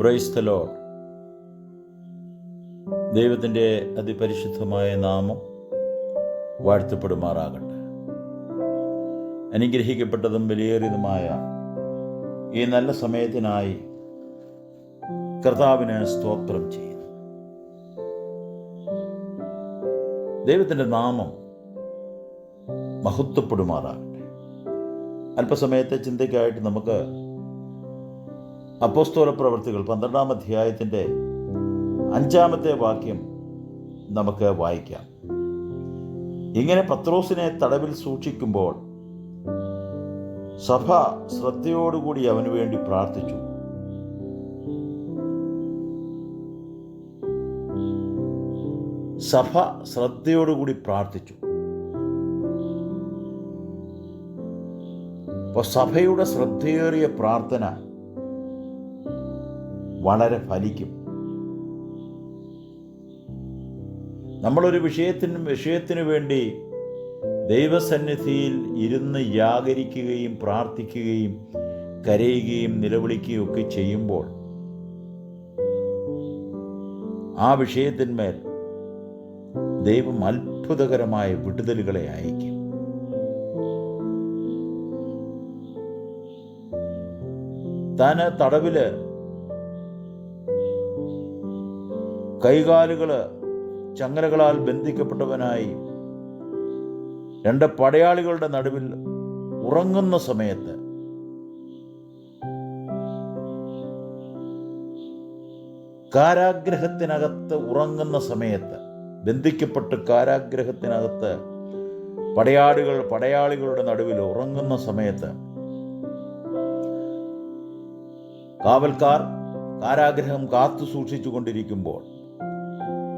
Praise the load ദൈവത്തിന്റെ അതിപരിശുദ്ധമായ നാമം വാഴ്ത്തപ്പെടുമാറാകട്ടെ. അനുഗ്രഹിക്കപ്പെട്ടതും വിലയേറിയതുമായ ഈ നല്ല സമയത്തിനായി കർത്താവിന് സ്തോത്രം ചെയ്യുന്നു. ദൈവത്തിന്റെ നാമം മഹത്വപ്പെടുമാറാകട്ടെ. അല്പസമയത്തെ ചിന്തയ്ക്കായിട്ട് നമുക്ക് അപ്പോസ്തോല പ്രവർത്തികൾ പന്ത്രണ്ടാം അധ്യായത്തിന്റെ അഞ്ചാമത്തെ വാക്യം നമുക്ക് വായിക്കാം. ഇങ്ങനെ പത്രോസിനെ തടവിൽ സൂക്ഷിക്കുമ്പോൾ സഭ ശ്രദ്ധയോടുകൂടി അവന് വേണ്ടി പ്രാർത്ഥിച്ചു. സഭ ശ്രദ്ധയോടുകൂടി പ്രാർത്ഥിച്ചു. അപ്പോൾ സഭയുടെ ശ്രദ്ധയേറിയ പ്രാർത്ഥന വളരെ ഫലിക്കും. നമ്മളൊരു വിഷയത്തിന് വിഷയത്തിനു വേണ്ടി ദൈവസന്നിധിയിൽ ഇരുന്ന് യാഗരിക്കുകയും പ്രാർത്ഥിക്കുകയും കരയുകയും നിലവിളിക്കുകയും ഒക്കെ ചെയ്യുമ്പോൾ ആ വിഷയത്തിന്മേൽ ദൈവം അത്ഭുതകരമായ വിടുതലുകളെ അയക്കും. താന് തടവിൽ കൈകാലുകൾ ചങ്ങലകളാൽ ബന്ധിക്കപ്പെട്ടവനായി രണ്ട് പടയാളികളുടെ നടുവിൽ ഉറങ്ങുന്ന സമയത്ത് കാരാഗ്രഹത്തിനകത്ത് ഉറങ്ങുന്ന സമയത്ത് ബന്ധിക്കപ്പെട്ട് കാരാഗ്രഹത്തിനകത്ത് പടയാളികൾ പടയാളികളുടെ നടുവിൽ ഉറങ്ങുന്ന സമയത്ത് കാവൽക്കാർ കാരാഗ്രഹം കാത്തു സൂക്ഷിച്ചു കൊണ്ടിരിക്കുമ്പോൾ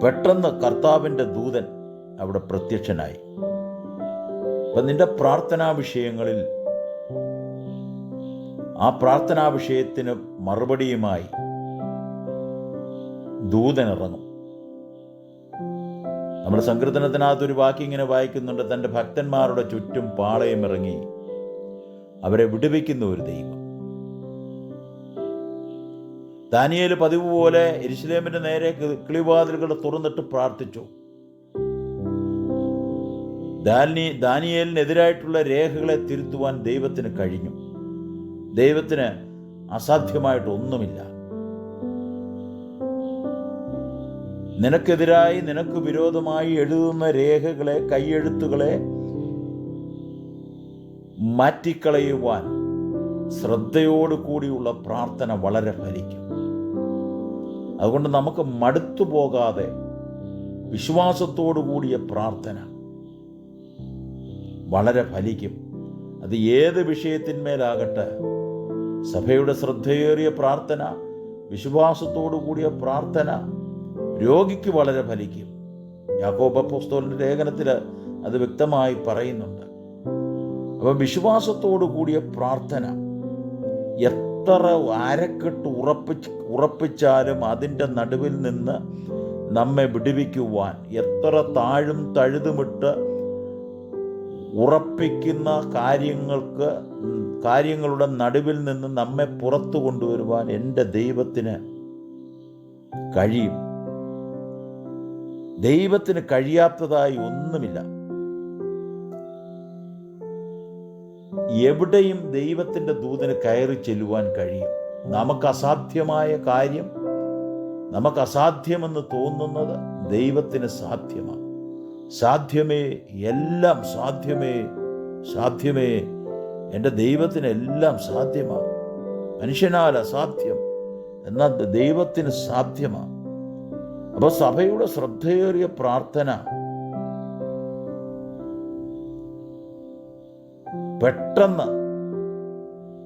പെട്ടെന്ന് കർത്താവിന്റെ ദൂതൻ അവിടെ പ്രത്യക്ഷനായി. അപ്പം നിന്റെ പ്രാർത്ഥനാ വിഷയങ്ങളിൽ ആ പ്രാർത്ഥനാ വിഷയത്തിന് മറുപടിയുമായി ദൂതൻ ഇറങ്ങും. നമ്മുടെ സങ്കീർത്തനത്തിനകത്ത് ഒരു വാക്ക് ഇങ്ങനെ വായിക്കുന്നുണ്ട് തന്റെ ഭക്തന്മാരുടെ ചുറ്റും പാളയം ഇറങ്ങി അവരെ വിടുവിക്കുന്ന ഒരു ദൈവം. ദാനിയേൽ പതിവ് പോലെ എരിശിലേമിന്റെ നേരെ കിളിവാതിലുകൾ തുറന്നിട്ട് പ്രാർത്ഥിച്ചു. ദാനി ദാനിയേലിനെതിരായിട്ടുള്ള രേഖകളെ തിരുത്തുവാൻ ദൈവത്തിന് കഴിഞ്ഞു. ദൈവത്തിന് അസാധ്യമായിട്ട് ഒന്നുമില്ല. നിനക്കെതിരായി നിനക്ക് വിരോധമായി എഴുതുന്ന രേഖകളെ കൈയെഴുത്തുകളെ മാറ്റിക്കളയുവാൻ ശ്രദ്ധയോടുകൂടിയുള്ള പ്രാർത്ഥന വളരെ ഫലിക്കും അതുകൊണ്ട് നമുക്ക് മടുത്തു പോകാതെ വിശ്വാസത്തോടു കൂടിയ പ്രാർത്ഥന വളരെ ഫലിക്കും. അത് ഏത് വിഷയത്തിന്മേലാകട്ടെ സഭയുടെ ശ്രദ്ധയേറിയ പ്രാർത്ഥന വിശ്വാസത്തോടു കൂടിയ പ്രാർത്ഥന രോഗിക്ക് വളരെ ഫലിക്കും. യാക്കോബ പുസ്തകത്തിന്റെ ലേഖനത്തിൽ അത് വ്യക്തമായി പറയുന്നുണ്ട്. അപ്പോൾ വിശ്വാസത്തോടു കൂടിയ പ്രാർത്ഥന എത്ര അരക്കെട്ട് ഉറപ്പിച്ച് ഉറപ്പിച്ചാലും അതിന്റെ നടുവിൽ നിന്ന് നമ്മെ വിടുവിക്കുവാൻ എത്ര താഴും തഴുതുമിട്ട് ഉറപ്പിക്കുന്ന കാര്യങ്ങൾക്ക് കാര്യങ്ങളുടെ നടുവിൽ നിന്ന് നമ്മെ പുറത്തു കൊണ്ടുവരുവാൻ എന്റെ ദൈവത്തിന് കഴിയും. ദൈവത്തിന് കഴിയാത്തതായി ഒന്നുമില്ല. എവിടെയും ദൈവത്തിന്റെ ദൂതന് കയറി ചെല്ലുവാൻ കഴിയും. നമുക്ക് അസാധ്യമായ കാര്യം നമുക്ക് അസാധ്യമെന്ന് തോന്നുന്നത് ദൈവത്തിന് സാധ്യമാണ്. സാധ്യമേ എല്ലാം സാധ്യമേ സാധ്യമേ. എന്റെ ദൈവത്തിന് എല്ലാം സാധ്യമാണ്. മനുഷ്യനാൽ അസാധ്യം എന്നാൽ ദൈവത്തിന് സാധ്യമാണ്. അപ്പോൾ സഭയുടെ ശ്രദ്ധയേറിയ പ്രാർത്ഥന പെട്ടെന്ന്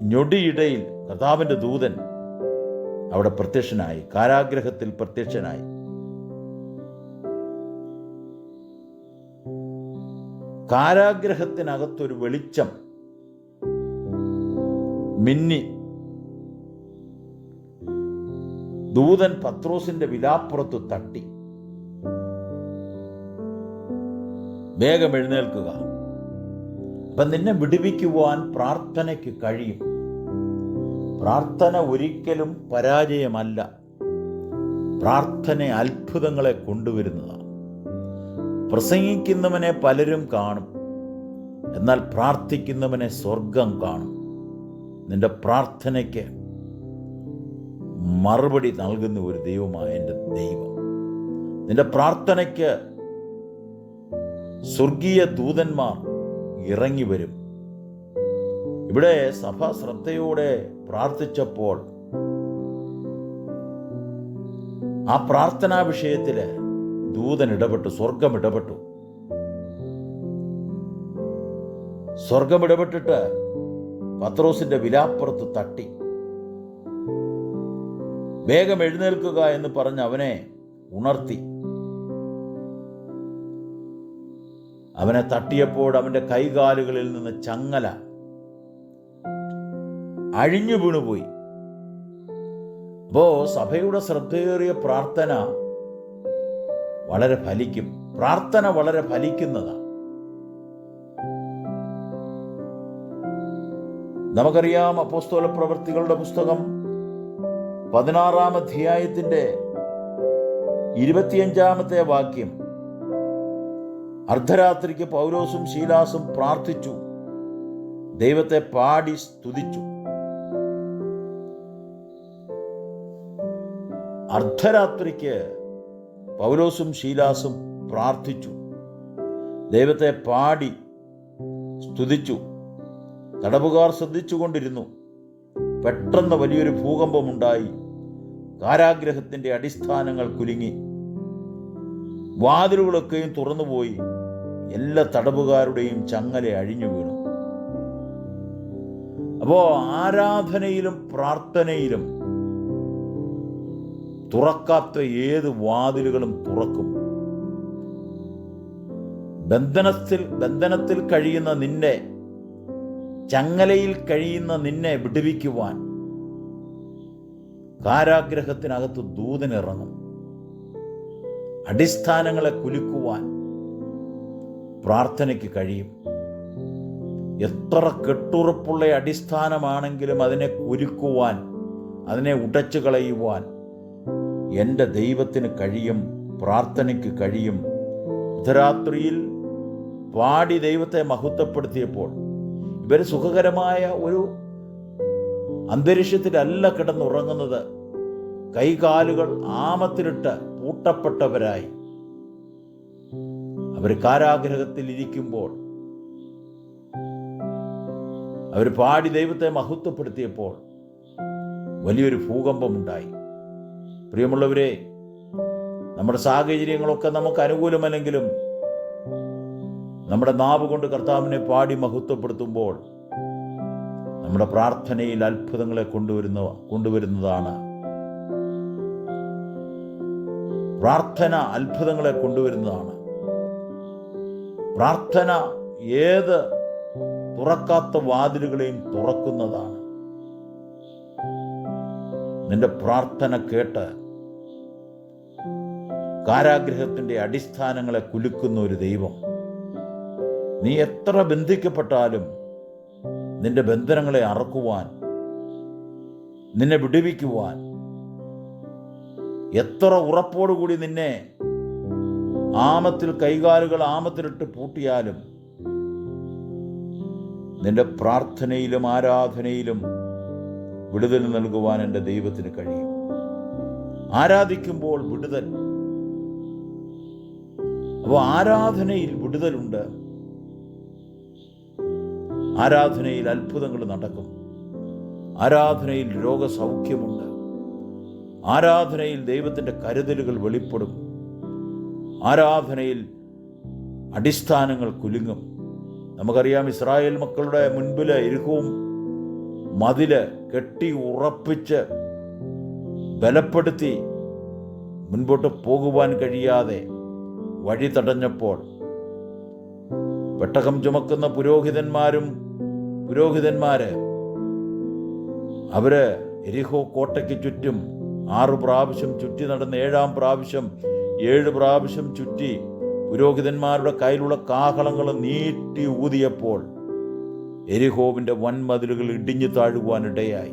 ഞൊടിയിടയിൽ കർത്താവിന്റെ ദൂതൻ അവിടെ പ്രത്യക്ഷനായി കാരാഗ്രഹത്തിൽ പ്രത്യക്ഷനായി. കാരാഗ്രഹത്തിനകത്തൊരു വെളിച്ചം മിന്നി ദൂതൻ പത്രോസിന്റെ വിലാപ്പുറത്ത് തട്ടി. വേഗം എഴുന്നേൽക്കുക. അപ്പം നിന്നെ വിടുവിക്കുവാൻ പ്രാർത്ഥനയ്ക്ക് കഴിയും. പ്രാർത്ഥന ഒരിക്കലും പരാജയമല്ല. പ്രാർത്ഥന അത്ഭുതങ്ങളെ കൊണ്ടുവരുന്നതാണ്. പ്രസംഗിക്കുന്നവനെ പലരും കാണും. എന്നാൽ പ്രാർത്ഥിക്കുന്നവനെ സ്വർഗം കാണും. നിന്റെ പ്രാർത്ഥനയ്ക്ക് മറുപടി നൽകുന്ന ഒരു ദൈവമായ എന്റെ ദൈവം. നിന്റെ പ്രാർത്ഥനയ്ക്ക് സ്വർഗീയ ദൂതന്മാർ ഇറങ്ങി വരും ഇവിടെ സഭ ശ്രദ്ധയോടെ പ്രാർത്ഥിച്ചപ്പോൾ ആ പ്രാർത്ഥനാ വിഷയത്തിൽ ദൂതൻ ഇടപെട്ടു സ്വർഗം ഇടപെട്ടു. സ്വർഗം ഇടപെട്ടിട്ട് പത്രോസിന്റെ വിലാപ്പുറത്ത് തട്ടി. വേഗം എഴുന്നേൽക്കുക എന്ന് പറഞ്ഞ് അവനെ ഉണർത്തി. അവനെ തട്ടിയപ്പോൾ അവന്റെ കൈകാലുകളിൽ നിന്ന് ചങ്ങല അഴിഞ്ഞു വീണുപോയി. അപ്പോ സഭയുടെ ശ്രദ്ധയേറിയ പ്രാർത്ഥന വളരെ ഫലിക്കും. പ്രാർത്ഥന വളരെ ഫലിക്കുന്നതാണ് നമുക്കറിയാം അപ്പോസ്തോല പ്രവൃത്തികളുടെ പുസ്തകം പതിനാറാം അധ്യായത്തിന്റെ ഇരുപത്തിയഞ്ചാമത്തെ വാക്യം. അർദ്ധരാത്രിക്ക് പൗലോസും ശീലാസും പ്രാർത്ഥിച്ചു. ദൈവത്തെ പാടി സ്തുതിച്ചു. അർദ്ധരാത്രിക്ക് പൗലോസും ശീലാസും പ്രാർത്ഥിച്ചു. ദൈവത്തെ പാടി സ്തുതിച്ചു. തടവുകാർ ശ്രദ്ധിച്ചുകൊണ്ടിരുന്നു. പെട്ടെന്ന് വലിയൊരു ഭൂകമ്പമുണ്ടായി. കാരാഗ്രഹത്തിന്റെ അടിസ്ഥാനങ്ങൾ കുലുങ്ങി. വാതിലുകളൊക്കെയും തുറന്നുപോയി. എല്ലാ തടവുകാരുടെയും ചങ്ങല അഴിഞ്ഞു വീണു. അപ്പോ ആരാധനയിലും പ്രാർത്ഥനയിലും തുറക്കാത്ത ഏത് വാതിലുകളും തുറക്കും. ബന്ധനത്തിൽ ബന്ധനത്തിൽ കഴിയുന്ന നിന്നെ ചങ്ങലയിൽ കഴിയുന്ന നിന്നെ വിടുവിക്കുവാൻ കാരാഗ്രഹത്തിനകത്ത് ദൂതനിറങ്ങും. അടിസ്ഥാനങ്ങളെ കുലുക്കുവാൻ പ്രാർത്ഥനയ്ക്ക് കഴിയും. എത്ര കെട്ടുറപ്പുള്ള അടിസ്ഥാനമാണെങ്കിലും അതിനെ കുരുക്കുവാൻ അതിനെ ഉടച്ചു കളയുവാൻ എന്റെ ദൈവത്തിന് കഴിയും പ്രാർത്ഥനയ്ക്ക് കഴിയും. അർദ്ധരാത്രിയിൽ പാടി ദൈവത്തെ മഹത്വപ്പെടുത്തിയപ്പോൾ ഇവർ സുഖകരമായ ഒരു അന്തരീക്ഷത്തിലല്ല കിടന്നുറങ്ങുന്നത്. കൈകാലുകൾ ആമത്തിലിട്ട് പൂട്ടപ്പെട്ടവരായി. അവർ കാരാഗ്രഹത്തിൽ ഇരിക്കുമ്പോൾ അവർ പാടി ദൈവത്തെ മഹത്വപ്പെടുത്തിയപ്പോൾ വലിയൊരു ഭൂകമ്പമുണ്ടായി. പ്രിയമുള്ളവരെ നമ്മുടെ സാഹചര്യങ്ങളൊക്കെ നമുക്ക് അനുകൂലമല്ലെങ്കിലും നമ്മുടെ നാവ് കൊണ്ട് കർത്താവിനെ പാടി മഹത്വപ്പെടുത്തുമ്പോൾ നമ്മുടെ പ്രാർത്ഥനയിൽ അത്ഭുതങ്ങളെ കൊണ്ടുവരുന്ന കൊണ്ടുവരുന്നതാണ്. പ്രാർത്ഥന അത്ഭുതങ്ങളെ കൊണ്ടുവരുന്നതാണ്. പ്രാർത്ഥന ഏത് തുറക്കാത്ത വാതിലുകളെയും തുറക്കുന്നതാണ്. നിന്റെ പ്രാർത്ഥന കേട്ട് കാരാഗ്രഹത്തിന്റെ അടിസ്ഥാനങ്ങളെ കുലുക്കുന്ന ഒരു ദൈവം. നീ എത്ര ബന്ധിക്കപ്പെട്ടാലും നിന്റെ ബന്ധനങ്ങളെ അറക്കുവാൻ നിന്നെ വിടുവിക്കുവാൻ എത്ര ഉറപ്പോടുകൂടി നിന്നെ ആമത്തിൽ കൈകാലുകൾ ആമത്തിലിട്ട് പൂട്ടിയാലും നിന്റെ പ്രാർത്ഥനയിലും ആരാധനയിലും വിടുതൽ നൽകുവാൻ എന്റെ ദൈവത്തിന് കഴിയും. ആരാധിക്കുമ്പോൾ വിടുതൽ. അപ്പോൾ ആരാധനയിൽ വിടുതലുണ്ട്. ആരാധനയിൽ അത്ഭുതങ്ങൾ നടക്കും. ആരാധനയിൽ രോഗസൗഖ്യമുണ്ട്. ആരാധനയിൽ ദൈവത്തിന്റെ കരുതലുകൾ വെളിപ്പെടും. ആരാധനയിൽ അടിസ്ഥാനങ്ങൾ കുലുങ്ങും. നമുക്കറിയാം ഇസ്രായേൽ മക്കളുടെ മുൻപിൽ ഇരുഹവും മതിൽ കെട്ടി ഉറപ്പിച്ച് ബലപ്പെടുത്തി മുൻപോട്ട് പോകുവാൻ കഴിയാതെ വഴി തടഞ്ഞപ്പോൾ പെട്ടകം ചുമക്കുന്ന പുരോഹിതന്മാരും പുരോഹിതന്മാര് അവർ എരിഹോ കോട്ടയ്ക്ക് ചുറ്റും ആറു പ്രാവശ്യം ചുറ്റി നടന്ന് ഏഴാം പ്രാവശ്യം ഏഴ് പ്രാവശ്യം ചുറ്റി പുരോഹിതന്മാരുടെ കയ്യിലുള്ള കാഹളങ്ങൾ നീട്ടി ഊതിയപ്പോൾ എരിഹോവിന്റെ വൻമതിലുകൾ ഇടിഞ്ഞു താഴുവാനിടയായി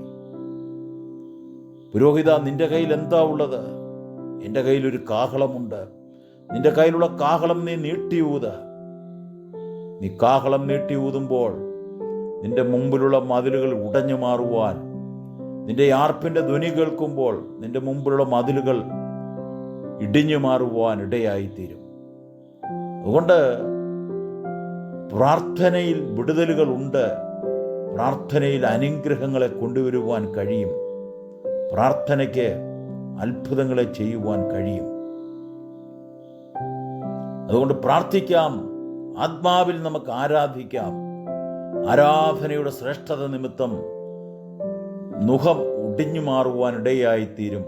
പുരോഹിത നിന്റെ കയ്യിൽ എന്താ ഉള്ളത്? എന്റെ കയ്യിൽ ഒരു കാഹളമുണ്ട്. നിന്റെ കയ്യിലുള്ള കാഹളം നീ നീട്ടി ഊത. നീ കാഹളം നീട്ടി ഊതുമ്പോൾ നിന്റെ മുമ്പിലുള്ള മതിലുകൾ ഉടഞ്ഞു മാറുവാൻ നിന്റെ ആർപ്പിന്റെ ധ്വനി കേൾക്കുമ്പോൾ നിന്റെ മുമ്പിലുള്ള മതിലുകൾ ഇടിഞ്ഞു മാറുവാൻ ഇടയായിത്തീരും. അതുകൊണ്ട് പ്രാർത്ഥനയിൽ വിടുതലുകൾ ഉണ്ട് പ്രാർത്ഥനയിൽ അനുഗ്രഹങ്ങളെ കൊണ്ടുവരുവാൻ കഴിയും. പ്രാർത്ഥനയ്ക്ക് അത്ഭുതങ്ങളെ ചെയ്യുവാൻ കഴിയും. അതുകൊണ്ട് പ്രാർത്ഥിക്കാം. ആത്മാവിൽ നമുക്ക് ആരാധിക്കാം. ആരാധനയുടെ ശ്രേഷ്ഠത നിമിത്തം മുഖം ഒടിഞ്ഞു മാറുവാനിടയായിത്തീരും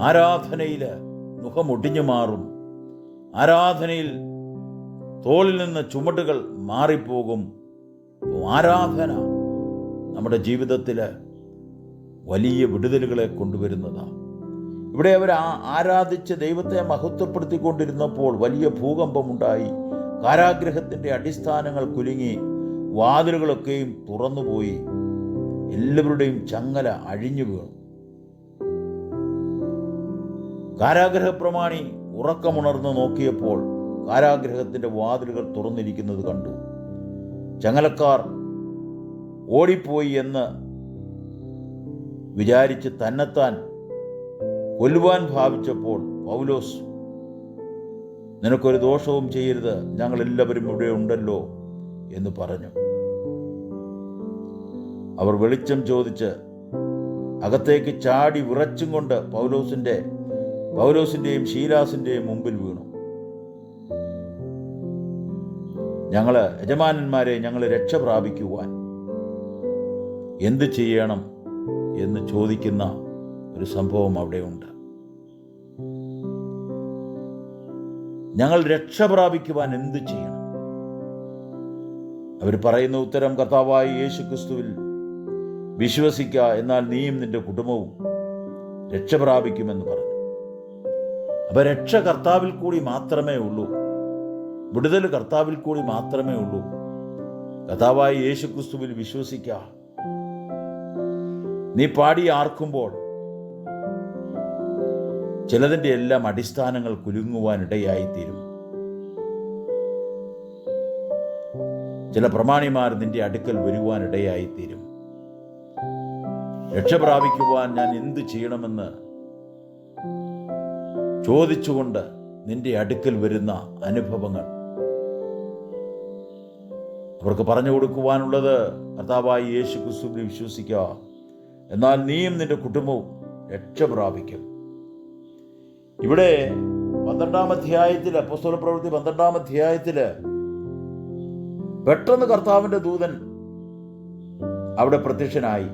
ആരാധനയിൽ മുഖം ഒടിഞ്ഞു മാറും ആരാധനയിൽ തോളിൽ നിന്ന് ചുമടുകൾ മാറിപ്പോകും. ആരാധന നമ്മുടെ ജീവിതത്തിൽ വലിയ വിടുതലുകളെ കൊണ്ടുവരുന്നതാണ് ഇവിടെ അവർ ആരാധിച്ച് ദൈവത്തെ മഹത്വപ്പെടുത്തിക്കൊണ്ടിരുന്നപ്പോൾ വലിയ ഭൂകമ്പമുണ്ടായി. കാരാഗ്രഹത്തിന്റെ അടിസ്ഥാനങ്ങൾ കുലുങ്ങി. വാതിലുകളൊക്കെയും തുറന്നുപോയി. എല്ലാവരുടെയും ചങ്ങല അഴിഞ്ഞു വീണു. കാരാഗ്രഹ പ്രമാണി ഉറക്കമുണർന്ന് നോക്കിയപ്പോൾ കാരാഗ്രഹത്തിന്റെ വാതിലുകൾ തുറന്നിരിക്കുന്നത് കണ്ടു. ചങ്ങലക്കാർ ഓടിപ്പോയി എന്ന് വിചാരിച്ച് തന്നെത്താൻ കൊല്ലുവാൻ ഭാവിച്ചപ്പോൾ പൗലോസ് നിനക്കൊരു ദോഷവും ചെയ്യരുത് ഞങ്ങൾ എല്ലാവരും ഇവിടെ ഉണ്ടല്ലോ എന്ന് പറഞ്ഞു. അവർ വെളിച്ചം ചോദിച്ച് അകത്തേക്ക് ചാടി വിറച്ചും കൊണ്ട് പൗലോസിന്റെ പൗലോസിന്റെയും ശീലാസിന്റെയും മുമ്പിൽ വീണു. ഞങ്ങൾ യജമാനന്മാരെ ഞങ്ങൾ രക്ഷ പ്രാപിക്കുവാൻ എന്ത് ചെയ്യണം എന്ന് ചോദിക്കുന്ന ഒരു സംഭവം അവിടെയുണ്ട്. ഞങ്ങൾ രക്ഷ പ്രാപിക്കുവാൻ എന്ത് ചെയ്യണം? അവർ പറയുന്ന ഉത്തരം കർത്താവായ യേശു ക്രിസ്തുവിൽ വിശ്വസിക്കുക എന്നാൽ നീയും നിന്റെ കുടുംബവും രക്ഷ പ്രാപിക്കുമെന്ന് പറഞ്ഞു. അപ്പൊ രക്ഷ കർത്താവിൽ കൂടി മാത്രമേ ഉള്ളൂ. വിടുതൽ കർത്താവിൽ കൂടി മാത്രമേ ഉള്ളൂ. കഥാവായി യേശു ക്രിസ്തുവിൽ വിശ്വസിക്ക. നീ പാടി ആർക്കുമ്പോൾ ചിലതിന്റെ എല്ലാം അടിസ്ഥാനങ്ങൾ കുലുങ്ങുവാനിടയായിത്തീരും. ചില പ്രമാണിമാർ നിന്റെ അടുക്കൽ വരുവാനിടയായിത്തീരും. രക്ഷ പ്രാപിക്കുവാൻ ഞാൻ എന്ത് ചെയ്യണമെന്ന് ചോദിച്ചുകൊണ്ട് നിന്റെ അടുക്കൽ വരുന്ന അനുഭവങ്ങൾ. അവർക്ക് പറഞ്ഞു കൊടുക്കുവാനുള്ളത് കർത്താവായി യേശു ക്രിസ്തുവിനെ വിശ്വസിക്കുക. എന്നാൽ നീയും നിന്റെ കുടുംബവും രക്ഷ പ്രാപിക്കും. ഇവിടെ പന്ത്രണ്ടാം അധ്യായത്തിൽ അപ്പസ്തോല പ്രവൃത്തി പന്ത്രണ്ടാം അധ്യായത്തിൽ പെട്ടെന്ന് കർത്താവിന്റെ ദൂതൻ അവിടെ പ്രത്യക്ഷനായി.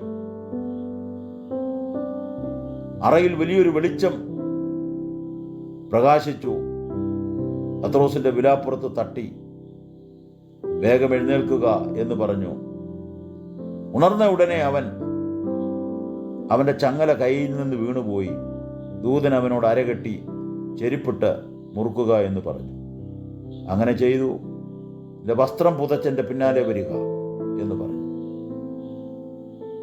അറയിൽ വലിയൊരു വെളിച്ചം പ്രകാശിച്ചു. പത്രോസിന്റെ വിലാപ്പുറത്ത് തട്ടി. വേഗം എഴുന്നേൽക്കുക എന്ന് പറഞ്ഞു. ഉണർന്ന ഉടനെ അവൻ അവന്റെ ചങ്ങല കയ്യിൽ നിന്ന് വീണുപോയി. ദൂതൻ അവനോട് അരകെട്ടി ചെരിപ്പിട്ട് മുറുക്കുക എന്ന് പറഞ്ഞു. അങ്ങനെ ചെയ്തു. എന്റെ വസ്ത്രം പുതച്ചെന്റെ പിന്നാലെ വരിക എന്ന് പറഞ്ഞു.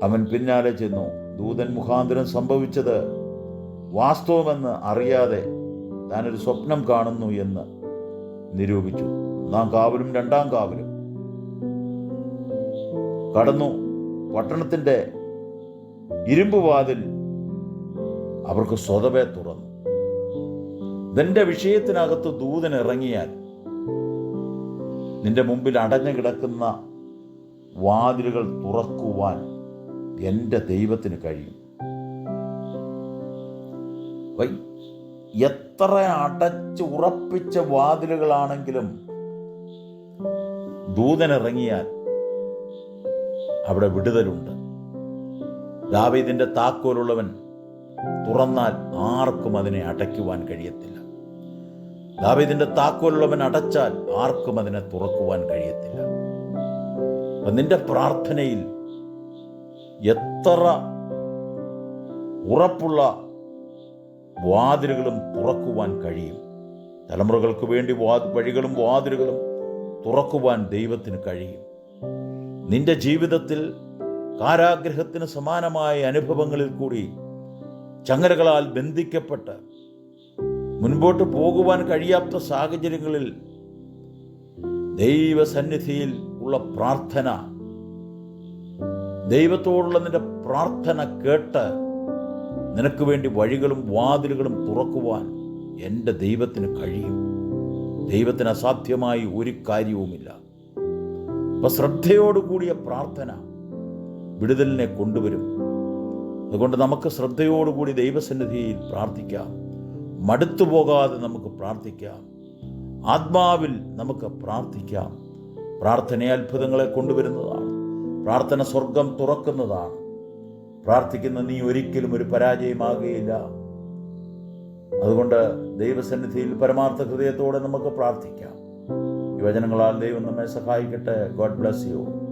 അവൻ പിന്നാലെ ചെന്നു. ദൂതൻ മുഖാന്തരം സംഭവിച്ചത് വാസ്തവമെന്ന് അറിയാതെ താനൊരു സ്വപ്നം കാണുന്നു എന്ന് നിരൂപിച്ചു. ഒന്നാം കാവലും രണ്ടാം കാവലും. കടന്നു. പട്ടണത്തിന്റെ ഇരുമ്പ് വാതിൽ അവർക്ക് സ്വതവേ തുറന്നു. നിന്റെ വിഷയത്തിനകത്ത് ദൂതൻ ഇറങ്ങിയാൽ നിന്റെ മുമ്പിൽ അടഞ്ഞു കിടക്കുന്ന വാതിലുകൾ തുറക്കുവാൻ എന്റെ ദൈവത്തിന് കഴിയും. വൈ. എത്ര അടച്ച് ഉറപ്പിച്ച വാതിലുകളാണെങ്കിലും ദൂതനിറങ്ങിയാൽ അവിടെ വിടുതലുണ്ട്. ദാവീദിന്റെ താക്കോലുള്ളവൻ തുറന്നാൽ ആർക്കും അതിനെ അടയ്ക്കുവാൻ കഴിയത്തില്ല. ദാവീദിന്റെ താക്കോലുള്ളവൻ അടച്ചാൽ ആർക്കും അതിനെ തുറക്കുവാൻ കഴിയത്തില്ല. നിന്റെ പ്രാർത്ഥനയിൽ എത്ര ഉറപ്പുള്ള വാതിലുകളും തുറക്കുവാൻ കഴിയും. തലമുറകൾക്ക് വേണ്ടി വാ വഴികളും വാതിലുകളും തുറക്കുവാൻ ദൈവത്തിന് കഴിയും. നിന്റെ ജീവിതത്തിൽ കാരാഗ്രഹത്തിന് സമാനമായ അനുഭവങ്ങളിൽ കൂടി ചങ്ങലകളാൽ ബന്ധിക്കപ്പെട്ട് മുൻപോട്ട് പോകുവാൻ കഴിയാത്ത സാഹചര്യങ്ങളിൽ ദൈവസന്നിധിയിൽ ഉള്ള പ്രാർത്ഥന ദൈവത്തോടുള്ള നിന്റെ പ്രാർത്ഥന കേട്ട് നിനക്ക് വേണ്ടി വഴികളും വാതിലുകളും തുറക്കുവാൻ എന്റെ ദൈവത്തിന് കഴിയും. ദൈവത്തിന് അസാധ്യമായി ഒരു കാര്യവുമില്ല. അപ്പൊ ശ്രദ്ധയോടുകൂടിയ പ്രാർത്ഥന വിടുതലിനെ കൊണ്ടുവരും. അതുകൊണ്ട് നമുക്ക് ശ്രദ്ധയോടുകൂടി ദൈവസന്നിധിയിൽ പ്രാർത്ഥിക്കാം. മടുത്തു പോകാതെ നമുക്ക് പ്രാർത്ഥിക്കാം. ആത്മാവിൽ നമുക്ക് പ്രാർത്ഥിക്കാം. പ്രാർത്ഥനയെ അത്ഭുതങ്ങളെ കൊണ്ടുവരുന്നതാണ്. പ്രാർത്ഥന സ്വർഗം തുറക്കുന്നതാണ്. പ്രാർത്ഥിക്കുന്ന നീ ഒരിക്കലും ഒരു പരാജയമാകുകയില്ല. അതുകൊണ്ട് ദൈവസന്നിധിയിൽ പരമാർത്ഥ ഹൃദയത്തോടെ നമുക്ക് പ്രാർത്ഥിക്കാം. യുവജനങ്ങളാൽ ദൈവം നമ്മെ സഹായിക്കട്ടെ. God bless you